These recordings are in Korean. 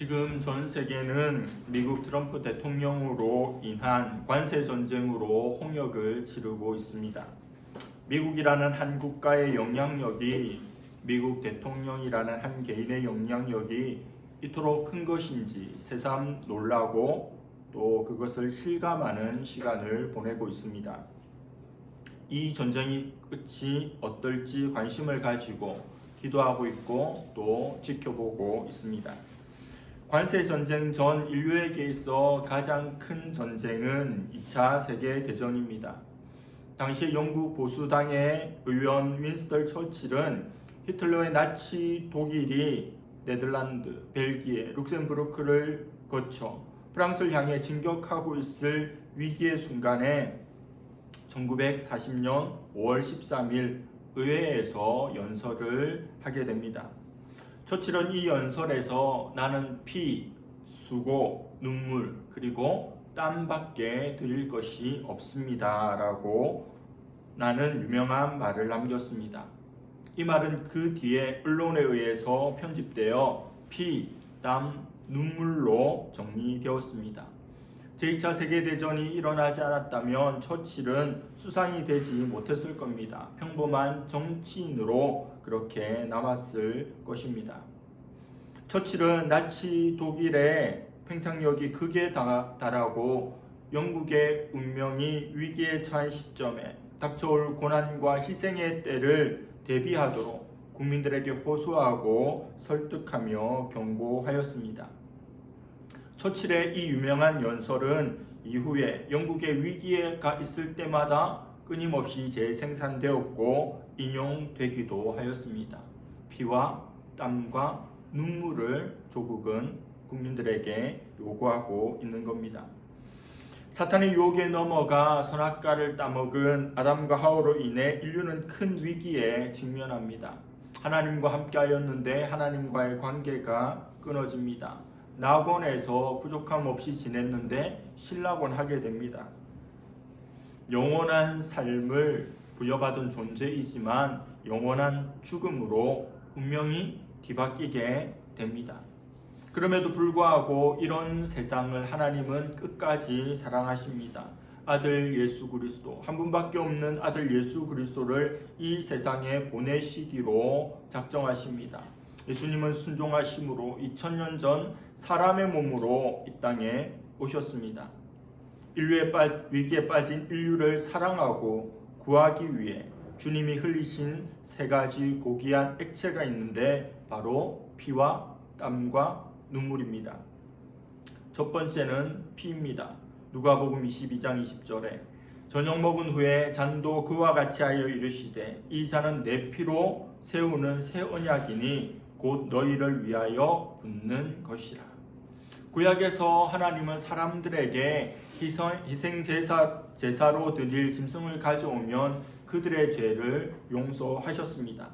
지금 전 세계는 미국 트럼프 대통령으로 인한 관세 전쟁으로 홍역을 치르고 있습니다. 미국이라는 한 국가의 영향력이 미국 대통령이라는 한 개인의 영향력이 이토록 큰 것인지 새삼 놀라고 또 그것을 실감하는 시간을 보내고 있습니다. 이 전쟁이 끝이 어떨지 관심을 가지고 기도하고 있고 또 지켜보고 있습니다. 관세 전쟁 전 인류에게 있어 가장 큰 전쟁은 2차 세계 대전입니다. 당시 영국 보수당의 의원 윈스턴 처칠은 히틀러의 나치 독일이 네덜란드, 벨기에, 룩셈부르크를 거쳐 프랑스를 향해 진격하고 있을 위기의 순간에 1940년 5월 13일 의회에서 연설을 하게 됩니다. 처칠은 이 연설에서 나는 피, 수고, 눈물, 그리고 땀밖에 드릴 것이 없습니다. 라고 나는 유명한 말을 남겼습니다. 이 말은 그 뒤에 언론에 의해서 편집되어 피, 땀, 눈물로 정리되었습니다. 제2차 세계대전이 일어나지 않았다면 처칠은 수상이 되지 못했을 겁니다. 평범한 정치인으로 그렇게 남았을 것입니다. 처칠은 나치 독일의 팽창력이 극에 달하고 영국의 운명이 위기에 처한 시점에 닥쳐올 고난과 희생의 때를 대비하도록 국민들에게 호소하고 설득하며 경고하였습니다. 처칠의 이 유명한 연설은 이후에 영국의 위기가 있을 때마다 끊임없이 재생산되었고 인용되기도 하였습니다. 피와 땀과 눈물을 조국은 국민들에게 요구하고 있는 겁니다. 사탄의 유혹에 넘어가 선악과를 따먹은 아담과 하오로 인해 인류는 큰 위기에 직면합니다. 하나님과 함께하였는데 하나님과의 관계가 끊어집니다. 낙원에서 부족함 없이 지냈는데 신락원 하게 됩니다. 영원한 삶을 부여받은 존재이지만 영원한 죽음으로 운명이 뒤바뀌게 됩니다. 그럼에도 불구하고 이런 세상을 하나님은 끝까지 사랑하십니다. 아들 예수 그리스도 한 분밖에 없는 아들 예수 그리스도를 이 세상에 보내시기로 작정하십니다. 예수님은 순종하심으로 2000년 전 사람의 몸으로 이 땅에 오셨습니다. 인류의 빠, 위기에 빠진 인류를 사랑하고 구하기 위해 주님이 흘리신 세 가지 고귀한 액체가 있는데 바로 피와 땀과 눈물입니다. 첫 번째는 피입니다. 누가복음 22장 20절에 저녁 먹은 후에 잔도 그와 같이 하여 이르시되 이 잔은 내 피로 세우는 새 언약이니 곧 너희를 위하여 붓는 것이라. 구약에서 하나님은 사람들에게 희생 제사 제사로 드릴 짐승을 가져오면 그들의 죄를 용서하셨습니다.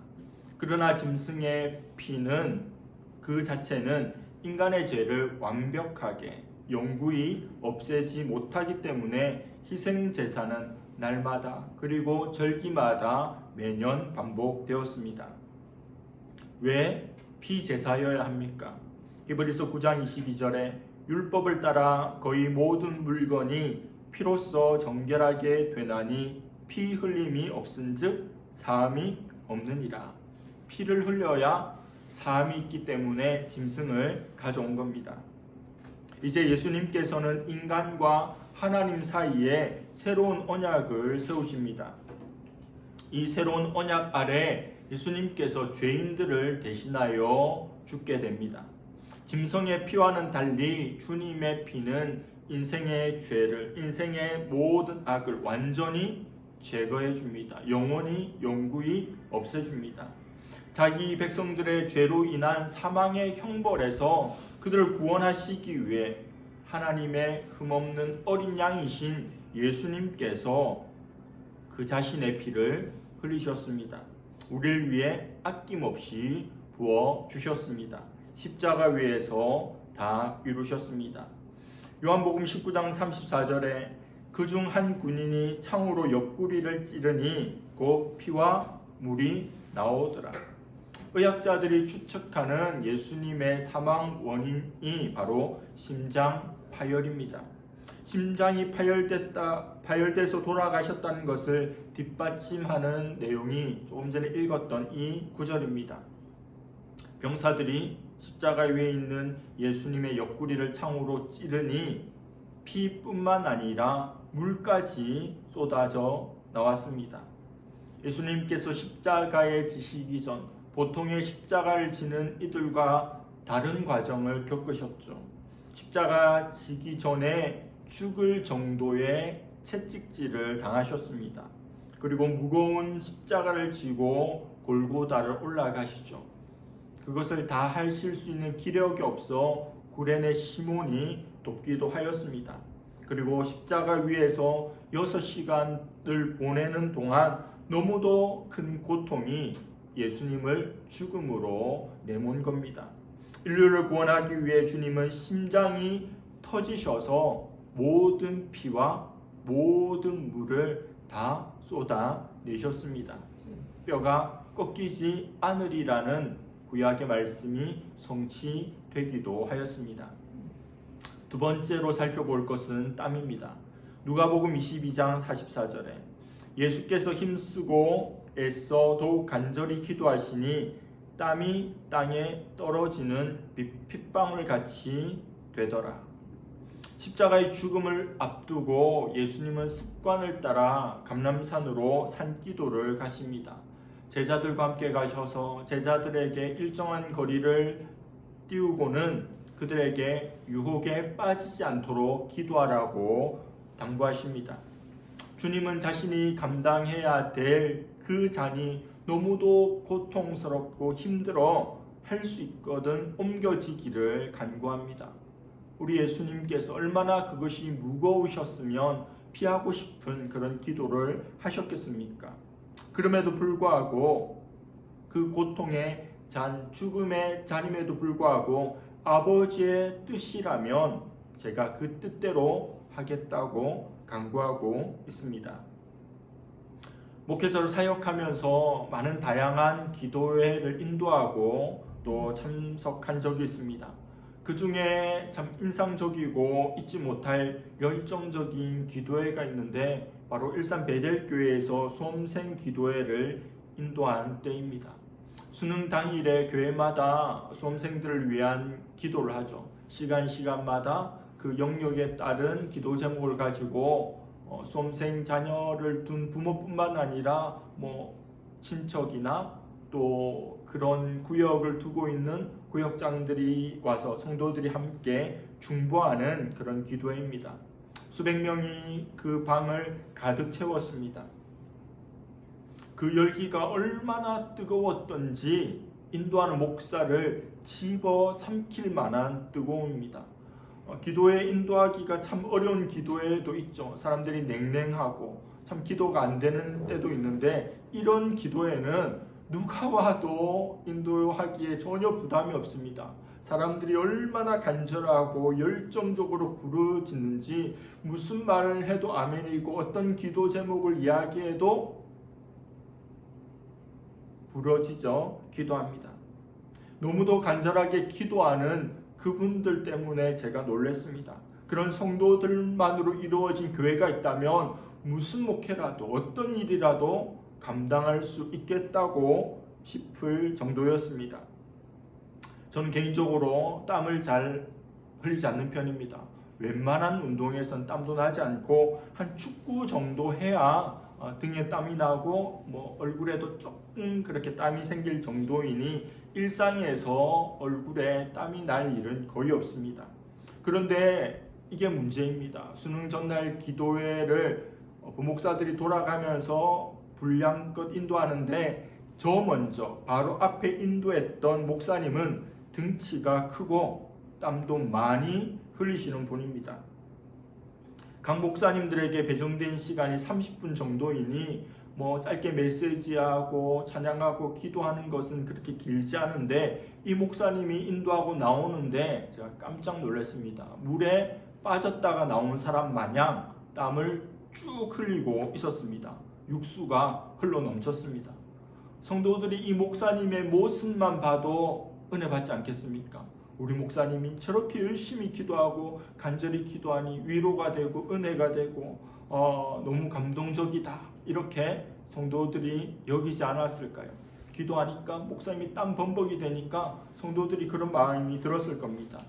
그러나 짐승의 피는 그 자체는 인간의 죄를 완벽하게 영구히 없애지 못하기 때문에 희생 제사는 날마다 그리고 절기마다 매년 반복되었습니다. 왜 피제사여야 합니까? 히브리서 9장 22절에 율법을 따라 거의 모든 물건이 피로써 정결하게 되나니 피 흘림이 없은즉 사함이 없느니라. 피를 흘려야 사함이 있기 때문에 짐승을 가져온 겁니다. 이제 예수님께서는 인간과 하나님 사이에 새로운 언약을 세우십니다. 이 새로운 언약 아래 예수님께서 죄인들을 대신하여 죽게 됩니다. 짐승의 피와는 달리 주님의 피는 인생의 죄를, 인생의 모든 악을 완전히 제거해 줍니다. 영원히, 영구히 없애 줍니다. 자기 백성들의 죄로 인한 사망의 형벌에서 그들을 구원하시기 위해 하나님의 흠없는 어린 양이신 예수님께서 그 자신의 피를 흘리셨습니다. 우리를 위해 아낌없이 부어 주셨습니다. 십자가 위에서 다 이루셨습니다. 요한복음 19장 34절에 그 중 한 군인이 창으로 옆구리를 찌르니 곧 피와 물이 나오더라. 의학자들이 추측하는 예수님의 사망 원인이 바로 심장 파열입니다. 심장이 파열됐다, 파열돼서 돌아가셨다는 것을 뒷받침하는 내용이 조금 전에 읽었던 이 구절입니다. 병사들이 십자가 위에 있는 예수님의 옆구리를 창으로 찌르니 피뿐만 아니라 물까지 쏟아져 나왔습니다. 예수님께서 십자가에 지시기 전 보통의 십자가를 지는 이들과 다른 과정을 겪으셨죠. 십자가 지기 전에 죽을 정도의 채찍질을 당하셨습니다. 그리고 무거운 십자가를 지고 골고다를 올라가시죠. 그것을 다 하실 수 있는 기력이 없어 구레네 시몬이 돕기도 하였습니다. 그리고 십자가 위에서 6시간을 보내는 동안 너무도 큰 고통이 예수님을 죽음으로 내몬 겁니다. 인류를 구원하기 위해 주님은 심장이 터지셔서 모든 피와 모든 물을 다 쏟아내셨습니다. 뼈가 꺾이지 않으리라는 구약의 말씀이 성취되기도 하였습니다. 두 번째로 살펴볼 것은 땀입니다. 누가복음 22장 44절에 예수께서 힘쓰고 애써 더욱 간절히 기도하시니 땀이 땅에 떨어지는 핏방울 같이 되더라. 십자가의 죽음을 앞두고 예수님은 습관을 따라 감람산으로 산기도를 가십니다. 제자들과 함께 가셔서 제자들에게 일정한 거리를 띄우고는 그들에게 유혹에 빠지지 않도록 기도하라고 당부하십니다. 주님은 자신이 감당해야 될 그 잔이 너무도 고통스럽고 힘들어 할 수 있거든 옮겨지기를 간구합니다. 우리 예수님께서 얼마나 그것이 무거우셨으면 피하고 싶은 그런 기도를 하셨겠습니까? 그럼에도 불구하고 그 고통의 잔, 죽음의 잔임에도 불구하고 아버지의 뜻이라면 제가 그 뜻대로 하겠다고 강구하고 있습니다. 목회자로 사역하면서 많은 다양한 기도회를 인도하고 또 참석한 적이 있습니다. 그 중에 참 인상적이고 잊지 못할 열정적인 기도회가 있는데 바로 일산 베델교회에서 수험생 기도회를 인도한 때입니다. 수능 당일에 교회마다 수험생들을 위한 기도를 하죠. 시간 시간마다 그 영역에 따른 기도 제목을 가지고 어, 수험생 자녀를 둔 부모뿐만 아니라 뭐 친척이나 또 그런 구역을 두고 있는 구역장들이 와서 성도들이 함께 중보하는 그런 기도회입니다. 수백 명이 그 방을 가득 채웠습니다. 그 열기가 얼마나 뜨거웠던지 인도하는 목사를 집어 삼킬 만한 뜨거움입니다. 어, 기도에 인도하기가 참 어려운 기도에도 있죠. 사람들이 냉랭하고 참 기도가 안 되는 때도 있는데 이런 기도에는 누가 와도 인도하기에 전혀 부담이 없습니다. 사람들이 얼마나 간절하고 열정적으로 부르짖는지 무슨 말을 해도 아멘이고 어떤 기도 제목을 이야기해도 부러지죠. 기도합니다. 너무도 간절하게 기도하는 그분들 때문에 제가 놀랐습니다. 그런 성도들만으로 이루어진 교회가 있다면 무슨 목회라도 어떤 일이라도 감당할 수 있겠다고 싶을 정도였습니다. 저는 개인적으로 땀을 잘 흘리지 않는 편입니다. 웬만한 운동에선 땀도 나지 않고 한 축구 정도 해야 어, 등에 땀이 나고 뭐 얼굴에도 조금 그렇게 땀이 생길 정도이니 일상에서 얼굴에 땀이 날 일은 거의 없습니다. 그런데 이게 문제입니다. 수능 전날 기도회를 어, 부목사들이 돌아가면서 분량껏 인도하는데 저 먼저 바로 앞에 인도했던 목사님은 등치가 크고 땀도 많이 흘리시는 분입니다. 각 목사님들에게 배정된 시간이 30분 정도이니 뭐 짧게 메시지하고 찬양하고 기도하는 것은 그렇게 길지 않은데 이 목사님이 인도하고 나오는데 제가 깜짝 놀랐습니다. 물에 빠졌다가 나온 사람 마냥 땀을 쭉 흘리고 있었습니다. 육수가 흘러 넘쳤습니다. 성도들이 이 목사님의 모습만 봐도 은혜 받지 않겠습니까? 우리 목사님이 저렇게 열심히 기도하고 간절히 기도하니 위로가 되고 은혜가 되고 어, 너무 감동적이다 이렇게 성도들이 여기지 않았을까요? 기도하니까 목사님이 땀 범벅이 되니까 성도들이 그런 마음이 들었을 겁니다.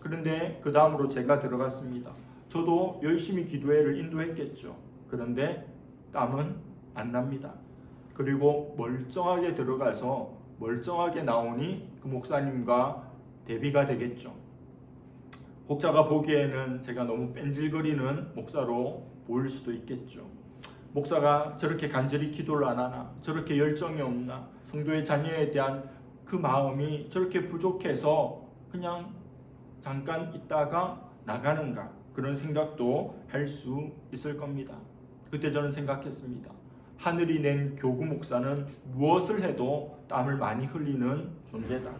그런데 그 다음으로 제가 들어갔습니다. 저도 열심히 기도회를 인도했겠죠. 그런데 땀은 안 납니다. 그리고 멀쩡하게 들어가서 멀쩡하게 나오니 그 목사님과 대비가 되겠죠. 혹자가 보기에는 제가 너무 뺀질거리는 목사로 보일 수도 있겠죠. 목사가 저렇게 간절히 기도를 안 하나, 저렇게 열정이 없나, 성도의 자녀에 대한 그 마음이 저렇게 부족해서 그냥 잠깐 있다가 나가는가 그런 생각도 할 수 있을 겁니다. 그때 저는 생각했습니다. 하늘이 낸 교구 목사는 무엇을 해도 땀을 많이 흘리는 존재다.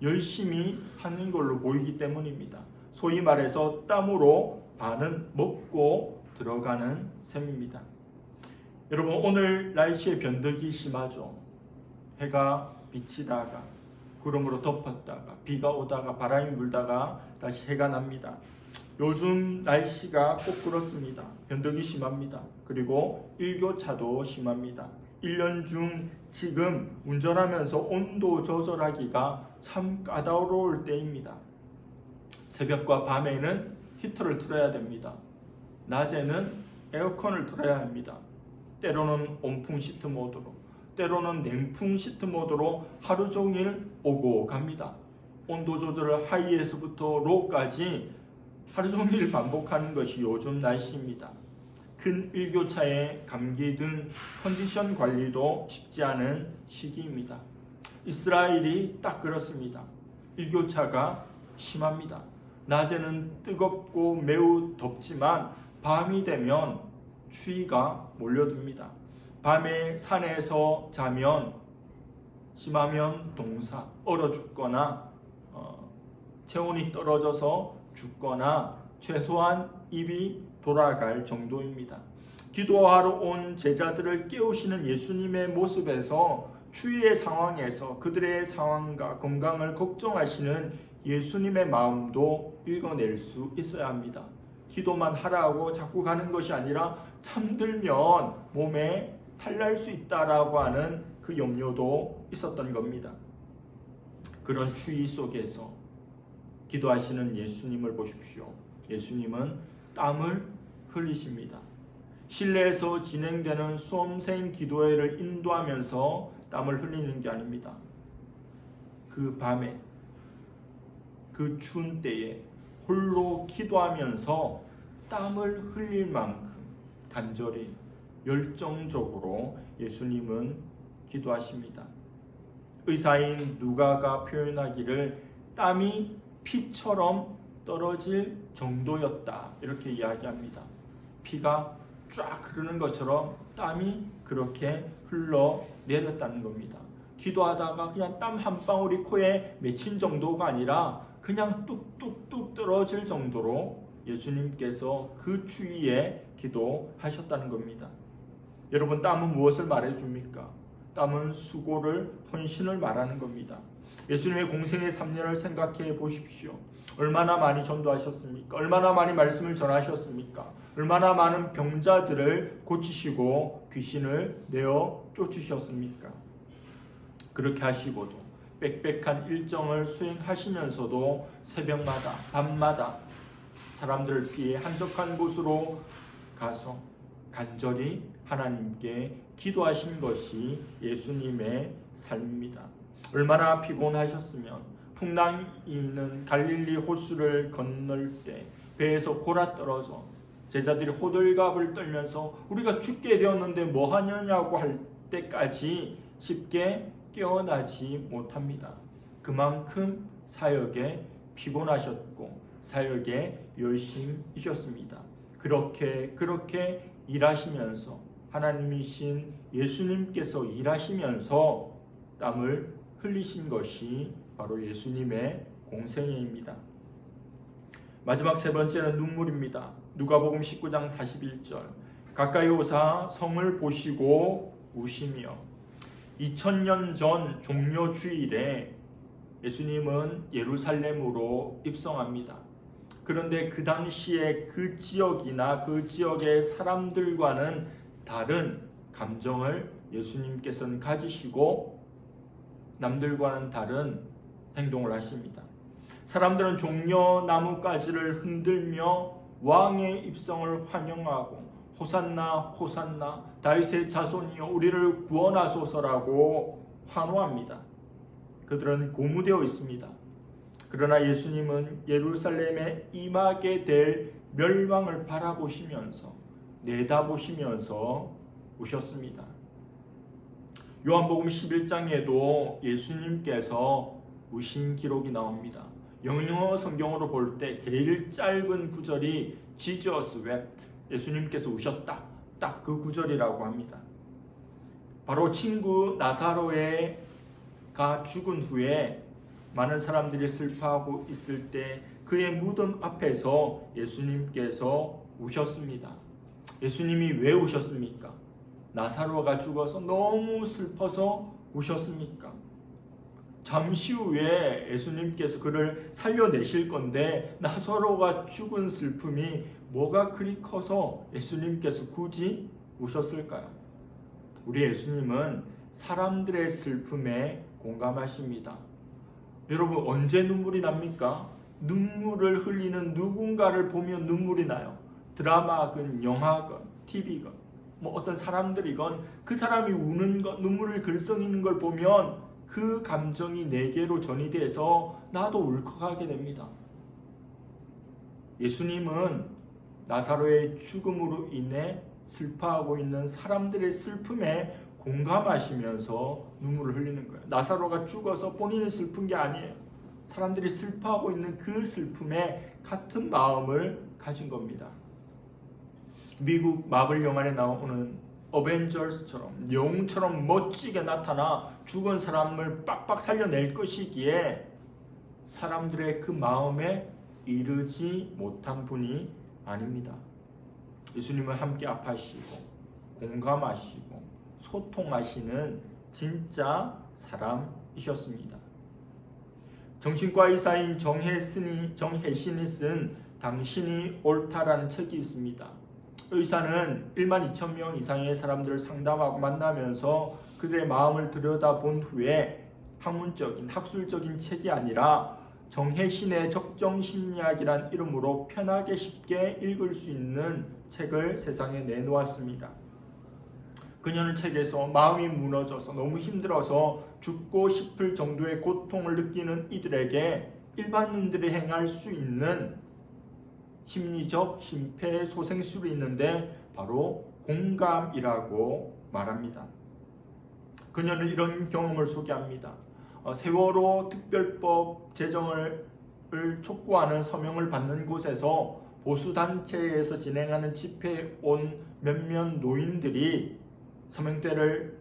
열심히 하는 걸로 보이기 때문입니다. 소위 말해서 땀으로 반은 먹고 들어가는 셈입니다. 여러분 오늘 날씨의 변덕이 심하죠. 해가 비치다가 구름으로 덮었다가 비가 오다가 바람이 불다가 다시 해가 납니다. 요즘 날씨가 꼭 그렇습니다. 변덕이 심합니다. 그리고 일교차도 심합니다. 1년 중 지금 운전하면서 온도 조절하기가 참 까다로울 때입니다. 새벽과 밤에는 히터를 틀어야 됩니다. 낮에는 에어컨을 틀어야 합니다. 때로는 온풍 시트 모드로, 때로는 냉풍 시트 모드로 하루 종일 오고 갑니다. 온도 조절을 하이에서부터 로까지 하루 종일 반복하는 것이 요즘 날씨입니다. 큰 일교차에 감기 등 컨디션 관리도 쉽지 않은 시기입니다. 이스라엘이 딱 그렇습니다. 일교차가 심합니다. 낮에는 뜨겁고 매우 덥지만 밤이 되면 추위가 몰려듭니다. 밤에 산에서 자면 심하면 동사 얼어 죽거나 어, 체온이 떨어져서 죽거나 최소한 입이 돌아갈 정도입니다. 기도하러 온 제자들을 깨우시는 예수님의 모습에서 추위의 상황에서 그들의 상황과 건강을 걱정하시는 예수님의 마음도 읽어낼 수 있어야 합니다. 기도만 하라고 자꾸 가는 것이 아니라 잠들면 몸에 탈날 수 있다라고 하는 그 염려도 있었던 겁니다. 그런 추위 속에서 기도하시는 예수님을 보십시오. 예수님은 땀을 흘리십니다. 실내에서 진행되는 수험생 기도회를 인도하면서 땀을 흘리는 게 아닙니다. 그 밤에 그 추운 때에 홀로 기도하면서 땀을 흘릴 만큼 간절히 열정적으로 예수님은 기도하십니다. 의사인 누가가 표현하기를 땀이 피처럼 떨어질 정도였다. 이렇게 이야기합니다. 피가 쫙 흐르는 것처럼 땀이 그렇게 흘러 내렸다는 겁니다. 기도하다가 그냥 땀 한 방울이 코에 맺힌 정도가 아니라 그냥 뚝뚝뚝 떨어질 정도로 예수님께서 그 추위에 기도하셨다는 겁니다. 여러분 땀은 무엇을 말해줍니까? 땀은 수고를 헌신을 말하는 겁니다. 예수님의 공생의 3년을 생각해 보십시오. 얼마나 많이 전도하셨습니까? 얼마나 많이 말씀을 전하셨습니까? 얼마나 많은 병자들을 고치시고 귀신을 내어 쫓으셨습니까? 그렇게 하시고도 빽빽한 일정을 수행하시면서도 새벽마다 밤마다 사람들을 피해 한적한 곳으로 가서 간절히 하나님께 기도하신 것이 예수님의 삶입니다. 얼마나 피곤하셨으면 풍랑이 있는 갈릴리 호수를 건널 때 배에서 골아 떨어져 제자들이 호들갑을 떨면서 우리가 죽게 되었는데 뭐 하느냐고 할 때까지 쉽게 깨어나지 못합니다. 그만큼 사역에 피곤하셨고 사역에 열심이셨습니다. 그렇게 그렇게 일하시면서 하나님이신 예수님께서 일하시면서 땀을 흘리신 것이 바로 예수님의 공생애입니다. 마지막 세 번째는 눈물입니다. 누가복음 19장 41절 가까이 오사 성을 보시고 우시며 2000년 전 종려 주일에 예수님은 예루살렘으로 입성합니다. 그런데 그 당시에 그 지역이나 그 지역의 사람들과는 다른 감정을 예수님께서는 가지시고 남들과는 다른 행동을 하십니다. 사람들은 종려 나뭇가지를 흔들며 왕의 입성을 환영하고 호산나 호산나 다윗의 자손이여 우리를 구원하소서라고 환호합니다. 그들은 고무되어 있습니다. 그러나 예수님은 예루살렘에 임하게 될 멸망을 바라보시면서 내다보시면서 오셨습니다. 요한복음 11장에도 예수님께서 우신 기록이 나옵니다. 영어 성경으로 볼 때 제일 짧은 구절이 Jesus wept. 예수님께서 우셨다. 딱 그 구절이라고 합니다. 바로 친구 나사로가 죽은 후에 많은 사람들이 슬퍼하고 있을 때 그의 무덤 앞에서 예수님께서 우셨습니다. 예수님이 왜 우셨습니까? 나사로가 죽어서 너무 슬퍼서 우셨습니까? 잠시 후에 예수님께서 그를 살려내실 건데 나사로가 죽은 슬픔이 뭐가 그리 커서 예수님께서 굳이 우셨을까요? 우리 예수님은 사람들의 슬픔에 공감하십니다. 여러분 언제 눈물이 납니까? 눈물을 흘리는 누군가를 보면 눈물이 나요. 드라마건 영화건 TV건 뭐 어떤 사람들이건 그 사람이 우는 것 눈물을 글썽이는 걸 보면 그 감정이 내게로 전이 돼서 나도 울컥하게 됩니다. 예수님은 나사로의 죽음으로 인해 슬퍼하고 있는 사람들의 슬픔에 공감하시면서 눈물을 흘리는 거예요. 나사로가 죽어서 본인이 슬픈 게 아니에요. 사람들이 슬퍼하고 있는 그 슬픔에 같은 마음을 가진 겁니다. 미국 마블 영화에 나오는 어벤져스처럼 영웅처럼 멋지게 나타나 죽은 사람을 빡빡 살려낼 것이기에 사람들의 그 마음에 이르지 못한 분이 아닙니다. 예수님은 함께 아파하시고 공감하시고 소통하시는 진짜 사람이셨습니다. 정신과 의사인 정혜신이, 쓴 당신이 옳다라는 책이 있습니다. 의사는 1만 2천 명 이상의 사람들을 상담하고 만나면서 그들의 마음을 들여다본 후에 학문적인 학술적인 책이 아니라 정혜신의 적정심리학이란 이름으로 편하게 쉽게 읽을 수 있는 책을 세상에 내놓았습니다. 그녀는 책에서 마음이 무너져서 너무 힘들어서 죽고 싶을 정도의 고통을 느끼는 이들에게 일반인들이 행할 수 있는 심리적 심폐소생술이 있는데 바로 공감이라고 말합니다. 그녀는 이런 경험을 소개합니다. 어, 세월호 특별법 제정을 촉구하는 서명을 받는 곳에서 보수단체에서 진행하는 집회에 온 몇몇 노인들이 서명대를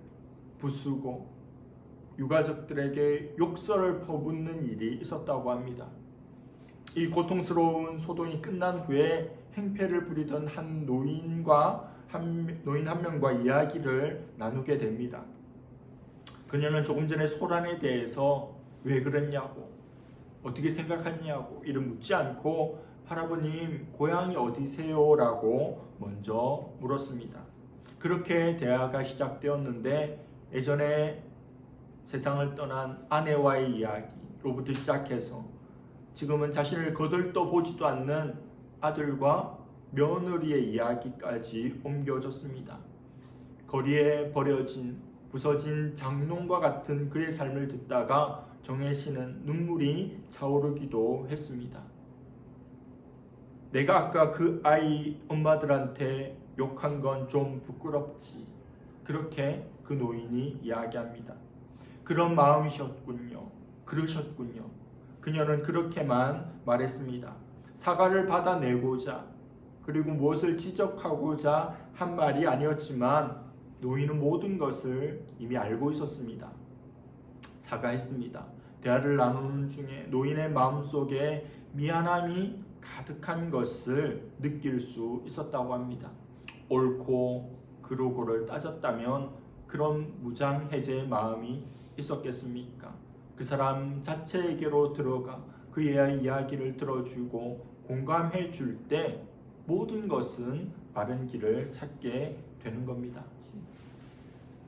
부수고 유가족들에게 욕설을 퍼붓는 일이 있었다고 합니다. 이 고통스러운 소동이 끝난 후에 행패를 부리던 한 노인과 한 노인 한 명과 이야기를 나누게 됩니다. 그녀는 조금 전에 소란에 대해서 왜 그랬냐고 어떻게 생각하냐고 이를 묻지 않고 할아버님 고향이 어디세요라고 먼저 물었습니다. 그렇게 대화가 시작되었는데 예전에 세상을 떠난 아내와의 이야기로부터 시작해서 지금은 자신을 거들떠 보지도 않는 아들과 며느리의 이야기까지 옮겨졌습니다. 거리에 버려진 부서진 장롱과 같은 그의 삶을 듣다가 정혜 씨는 눈물이 차오르기도 했습니다. 내가 아까 그 아이 엄마들한테 욕한 건 좀 부끄럽지. 그렇게 그 노인이 이야기합니다. 그런 마음이셨군요. 그러셨군요. 그녀는 그렇게만 말했습니다. 사과를 받아내고자 그리고 무엇을 지적하고자 한 말이 아니었지만 노인은 모든 것을 이미 알고 있었습니다. 사과했습니다. 대화를 나누는 중에 노인의 마음속에 미안함이 가득한 것을 느낄 수 있었다고 합니다. 옳고 그르고를 따졌다면 그런 무장 해제의 마음이 있었겠습니까? 그 사람 자체에게로 들어가 그의 이야기를 들어주고 공감해 줄 때 모든 것은 바른 길을 찾게 되는 겁니다.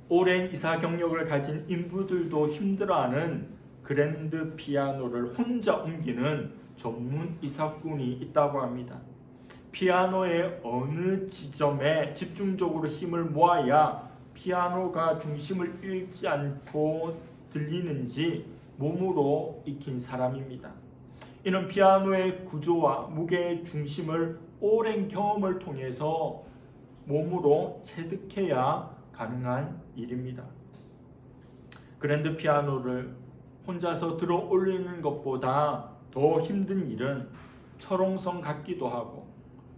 오랜 이사 경력을 가진 인부들도 힘들어하는 그랜드 피아노를 혼자 옮기는 전문 이사꾼이 있다고 합니다. 피아노의 어느 지점에 집중적으로 힘을 모아야 피아노가 중심을 잃지 않고 들리는지 몸으로 익힌 사람입니다. 이는 피아노의 구조와 무게의 중심을 오랜 경험을 통해서 몸으로 체득해야 가능한 일입니다. 그랜드 피아노를 혼자서 들어 올리는 것보다 더 힘든 일은 철옹성 같기도 하고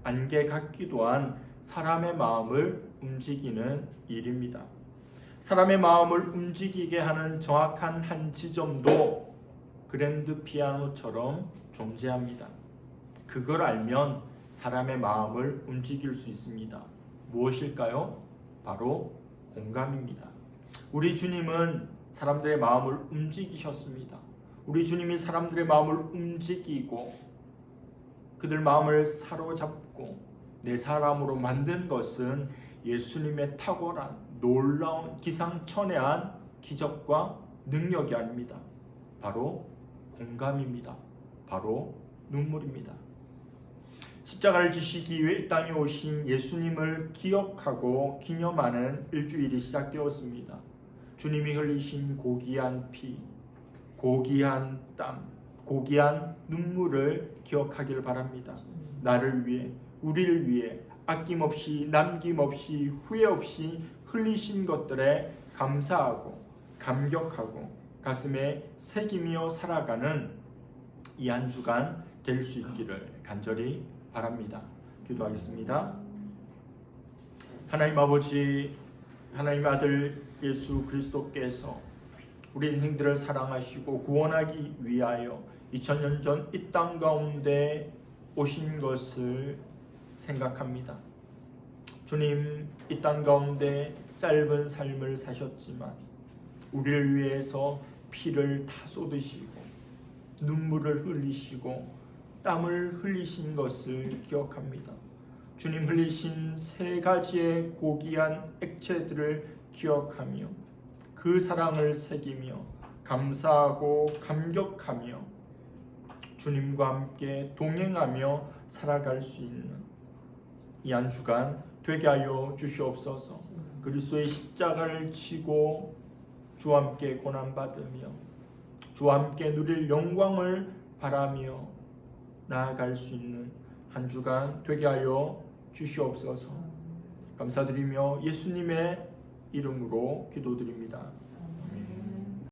안개 같기도 한 사람의 마음을 움직이는 일입니다. 사람의 마음을 움직이게 하는 정확한 한 지점도 그랜드 피아노처럼 존재합니다. 그걸 알면 사람의 마음을 움직일 수 있습니다. 무엇일까요? 바로 공감입니다. 우리 주님은 사람들의 마음을 움직이셨습니다. 우리 주님이 사람들의 마음을 움직이고 그들 마음을 사로잡고 내 사람으로 만든 것은 예수님의 탁월한 놀라운 기상천외한 기적과 능력이 아닙니다. 바로 공감입니다. 바로 눈물입니다. 십자가를 지시기 위해 이 땅에 오신 예수님을 기억하고 기념하는 일주일이 시작되었습니다. 주님이 흘리신 고귀한 피, 고귀한 땀, 고귀한 눈물을 기억하기를 바랍니다. 나를 위해, 우리를 위해 아낌없이 남김없이 후회 없이 흘리신 것들에 감사하고 감격하고 가슴에 새기며 살아가는 이 한 주간 될 수 있기를 간절히 바랍니다. 기도하겠습니다. 하나님 아버지, 하나님 아들 예수 그리스도께서 우리 인생들을 사랑하시고 구원하기 위하여 2000년 전 이 땅 가운데 오신 것을 생각합니다. 주님, 이 땅 가운데 짧은 삶을 사셨지만 우리를 위해서 피를 다 쏟으시고 눈물을 흘리시고 땀을 흘리신 것을 기억합니다. 주님 흘리신 세 가지의 고귀한 액체들을 기억하며 그 사랑을 새기며 감사하고 감격하며 주님과 함께 동행하며 살아갈 수 있는 이 한 주간 되게 하여 주시옵소서. 그리스도의 십자가를 지고 주와 함께 고난 받으며 주와 함께 누릴 영광을 바라며 나아갈 수 있는 한 주간 되게 하여 주시옵소서. 감사드리며 예수님의 이름으로 기도드립니다.